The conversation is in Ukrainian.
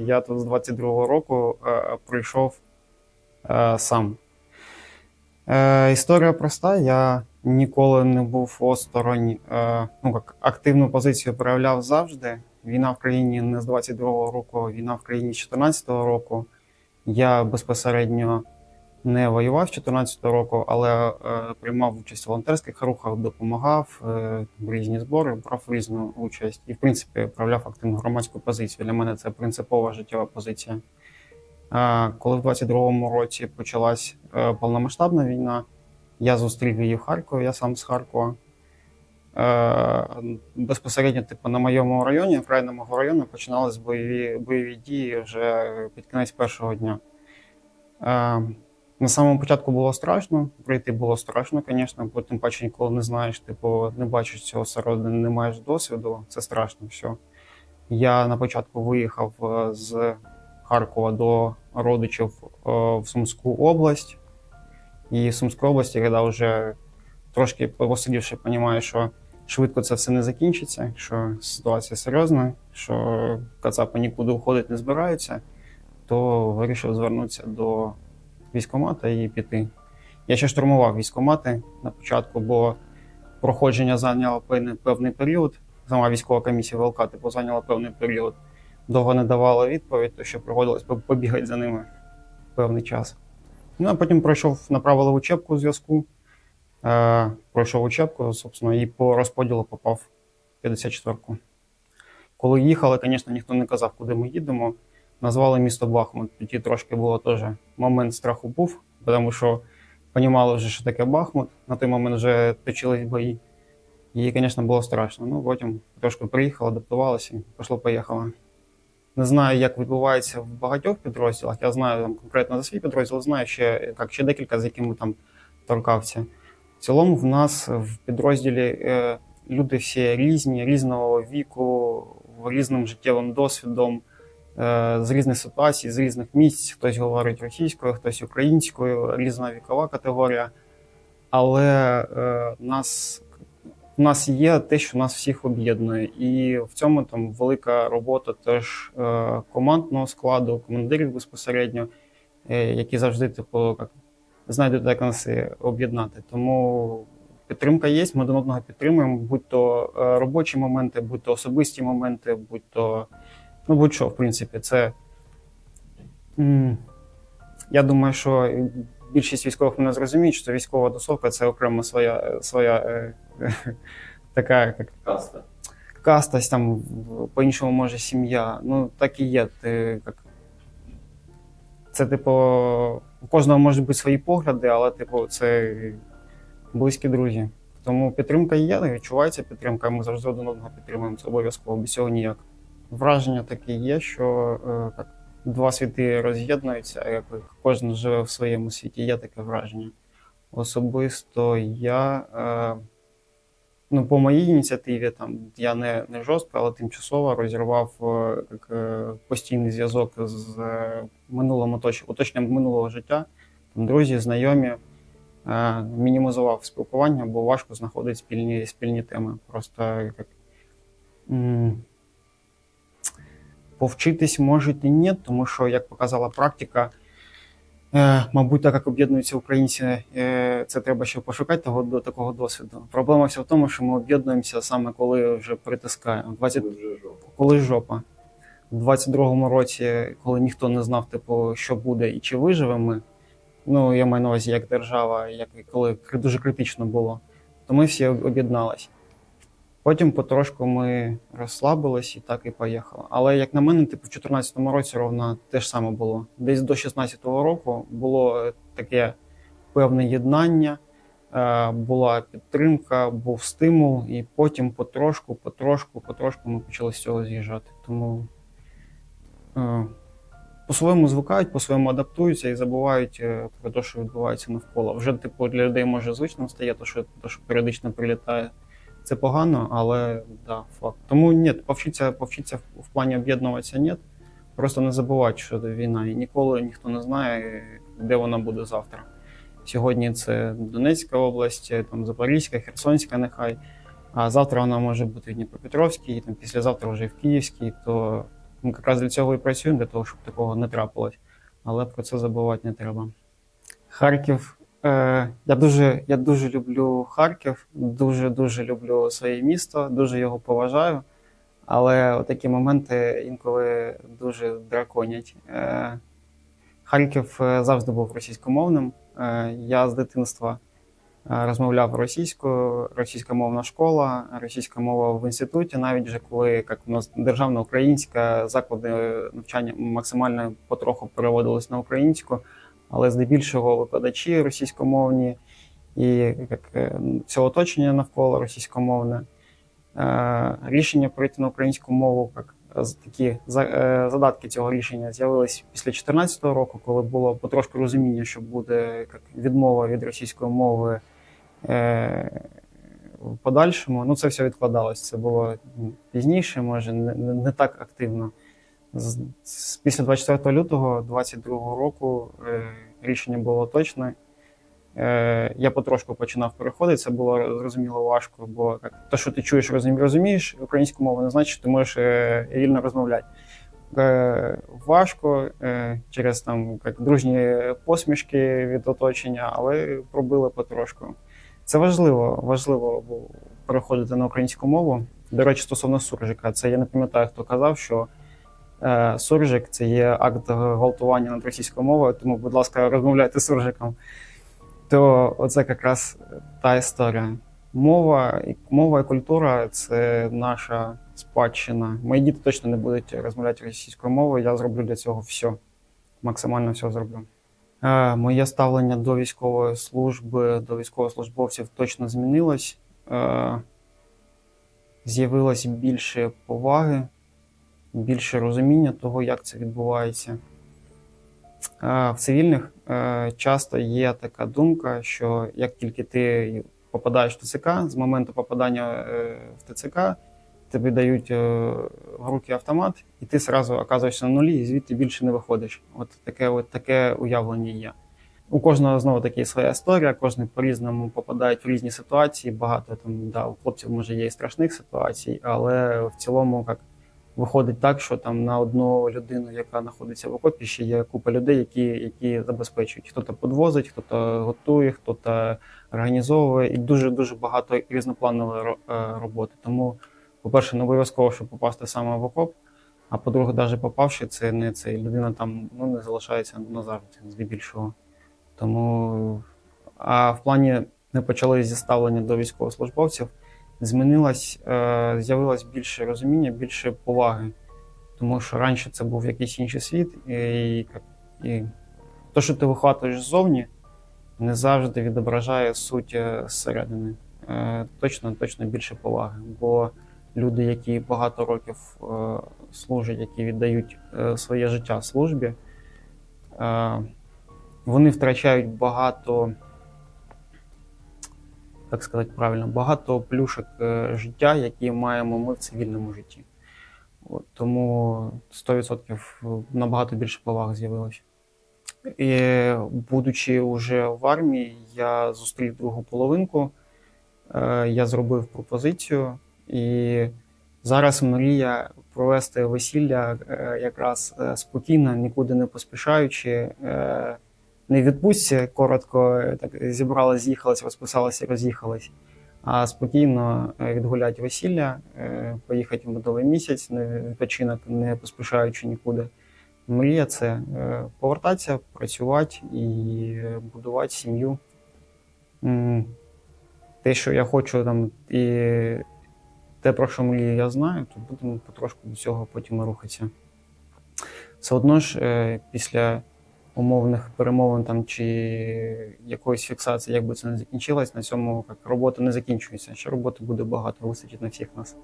Я тут з 22-го року е, прийшов е, сам. Е, історія проста. Я ніколи не був осторонь, е, ну як активну позицію проявляв завжди. Війна в країні не з 22-го року, війна в країні з 14-го року. Я безпосередньо не воював з 14-го року, але е, приймав участь в волонтерських рухах, допомагав е, в різні збори, брав різну участь і, в принципі, проявляв активну громадську позицію. Для мене це принципова життєва позиція. Е, коли в 22-му році почалась е, повномасштабна війна, я зустрів її в Харкові, я сам з Харкова. Е, безпосередньо, типу, на моєму районі, окраїна мого району, починались бойові, бойові дії вже під кінець першого дня. На самому початку було страшно, прийти було страшно, звісно, бо тим паче ніколи не знаєш, типу, не бачиш цього середини, не маєш досвіду, це страшно все. Я на початку виїхав е, з Харкова до родичів е, в Сумську область. І в Сумській області, коли вже трошки посидівши, розумію, що швидко це все не закінчиться, що ситуація серйозна, що Кацапи нікуди уходити не збираються, то вирішив звернутися до військкомата і піти. Я ще штурмував військкомати на початку, бо проходження зайняло певний, період. Сама військова комісія ВЛК типу, зайняла певний період. Довго не давала відповідь, то що приходилось по- побігати за ними певний час. Ну, а потім пройшов, направили в учебку у зв'язку. Е, пройшов учебку, собственно, і по розподілу попав в 54-ку. Коли їхали, звісно, ніхто не казав, куди ми їдемо. Назвали місто Бахмут. Тоді трошки було теж момент страху був, тому що розуміли вже, що таке Бахмут. На той момент вже точились бої. І, звісно, було страшно. Ну, потім трошки приїхали, адаптувалися і пішло-поїхало. Не знаю, як відбувається в багатьох підрозділах. Я знаю там, конкретно за свій підрозділ, знаю ще, як, ще декілька, з якими там торкався. В цілому, в нас в підрозділі е, люди всі різні, різного віку, різним життєвим досвідом, з різних ситуацій, з різних місць. Хтось говорить російською, хтось українською, різна вікова категорія. Але е, нас, в нас є те, що нас всіх об'єднує. І в цьому там велика робота теж е, командного складу, командирів безпосередньо, е, які завжди, типу, як знайдуть, як нас об'єднати. Тому підтримка є, ми один одного підтримуємо, будь то е, робочі моменти, будь то особисті моменти, будь то ну будь-що, в принципі, це. Я думаю, що більшість військових мене зрозуміють, що військова тусовка це окрема своя, своя е, така як Каста. кастась, там по-іншому може сім'я. Ну, так і є. Ти, як... Це, типу, у кожного можуть бути свої погляди, але, типу, це близькі друзі. Тому підтримка є, відчувається підтримка, ми завжди один одного підтримуємо. Це обов'язково, без цього ніяк. Враження таке є, що е, так, два світи роз'єднуються, як кожен живе в своєму світі, є таке враження. Особисто я. Е, ну, по моїй ініціативі, там я не, не жорстко, але тимчасово розірвав е, е, постійний зв'язок з минулим оточ- оточенням минулого життя. Там, друзі, знайомі, е, мінімізував спілкування, бо важко знаходити спільні, спільні теми. Просто як, м, повчитись можуть і ні, тому що, як показала практика, Е, мабуть, так як об'єднуються українці, е, це треба ще пошукати того до такого досвіду. Проблема вся в тому, що ми об'єднуємося саме коли вже притискає. 20... Коли вже жопа. Коли жопа. У 22-му році, коли ніхто не знав, типу, що буде і чи виживемо ми. Ну, я маю на увазі як держава, як коли дуже критично було, то ми всі об- об'єднались. Потім потрошку ми розслабились і так і поїхали. Але як на мене, типу, в 2014 році ровно те ж саме було. Десь до 16-го року було е, таке певне єднання, е, була підтримка, був стимул, і потім потрошку, потрошку, потрошку ми почали з цього з'їжджати. Тому е, по-своєму звикають, по-своєму адаптуються і забувають про те, що відбувається навколо. Вже типу для людей може звичним стає, то що, то, що періодично прилітає. Це погано, але да, факт. Тому ні, повчитися, повчитися в, плані об'єднуватися ні. Просто не забувати, що це війна. І ніколи ніхто не знає, де вона буде завтра. Сьогодні це Донецька область, там Запорізька, Херсонська, нехай. А завтра вона може бути в Дніпропетровській, там післязавтра вже в Київській, то Ми якраз для цього і працюємо, для того, щоб такого не трапилось. Але про це забувати не треба. Харків. Е, я, дуже, я дуже люблю Харків, дуже дуже люблю своє місто, дуже його поважаю. Але такі моменти інколи дуже драконять. Е, Харків е, завжди був російськомовним. Е, я з дитинства е, розмовляв російською, російськомовна школа, російська мова в інституті, навіть вже коли як у нас державна українська заклади навчання максимально потроху переводились на українську, але здебільшого викладачі російськомовні і як, е, все оточення навколо російськомовне. Е, Рішення пройти на українську мову, як такі е, задатки цього рішення з'явились після 2014 року, коли було потрошку розуміння, що буде як відмова від російської мови в подальшому. Ну, це все відкладалось. Це було пізніше, може, не так активно. Після 24 лютого 2022 року е, рішення було точне. Е, я потрошку починав переходити. Це було зрозуміло важко, бо те, що ти чуєш, розумі- розумієш українську мову, не значить, що ти можеш е, вільно розмовляти. Важко через там як, дружні посмішки від оточення, але пробили потрошку. Це важливо, важливо переходити на українську мову. До речі, стосовно суржика, це я не пам'ятаю, хто казав, що суржик це є акт гвалтування над російською мовою, тому, будь ласка, розмовляйте суржиком. То оце якраз та історія. Мова, мова і культура це наша спадщина. Мої діти точно не будуть розмовляти російською мовою. Я зроблю для цього все. Максимально все зроблю. Е, моє ставлення до військової служби, до військовослужбовців точно змінилось. Е, з'явилось більше поваги, більше розуміння того, як це відбувається. В цивільних е, часто є така думка, що як тільки ти попадаєш в ТЦК, з моменту попадання е, в ТЦК тобі дають е, в руки автомат, і ти одразу оказуєшся на нулі, і звідти більше не виходиш. От таке, от таке уявлення є. У кожного знову таки своя історія, кожен по-різному попадає в різні ситуації. Багато там да, у хлопців може є і страшних ситуацій, але в цілому як виходить так, що там на одну людину, яка знаходиться в окопі, ще є купа людей, які, які забезпечують. Хто-то підвозить, хто-то готує, хто-то організовує, і дуже дуже багато різнопланової е, роботи. Тому, по-перше, не обов'язково, щоб попасти саме в окоп. А по-друге, навіть попавши, це не це людина там ну, не залишається назавжди, здебільшого. Тому, а в плані ми почали зі ставлення до військовослужбовців, змінилось, е, з'явилось більше розуміння, більше поваги. Тому що раніше це був якийсь інший світ, і, і те, що ти вихватуєш ззовні, не завжди відображає суть е, зсередини. Е, точно, точно більше поваги. Бо люди, які багато років служать, які віддають своє життя службі, вони втрачають багато, як сказати правильно, багато плюшок е, життя, які маємо ми в цивільному житті. От, тому 100% набагато більше поваг з'явилося. І будучи вже в армії, я зустрів другу половинку, е, я зробив пропозицію, і зараз мрія провести весілля е, якраз е, спокійно, нікуди не поспішаючи. Не відпустці коротко е, так зібралась, з'їхалась, розписалась і роз'їхалась, а спокійно е, відгуляти весілля, е, поїхати в медовий місяць, на відпочинок, не поспішаючи нікуди. Мрія це повертатися, працювати і будувати сім'ю. Те, що я хочу там, і те, про що мрію, я знаю, то будемо потрошку до цього потім рухатися. Все одно ж, після умовних перемовин там, чи якоїсь фіксації, як би це не закінчилось, на цьому як, робота не закінчується. Ще роботи буде багато, вистачить на всіх нас.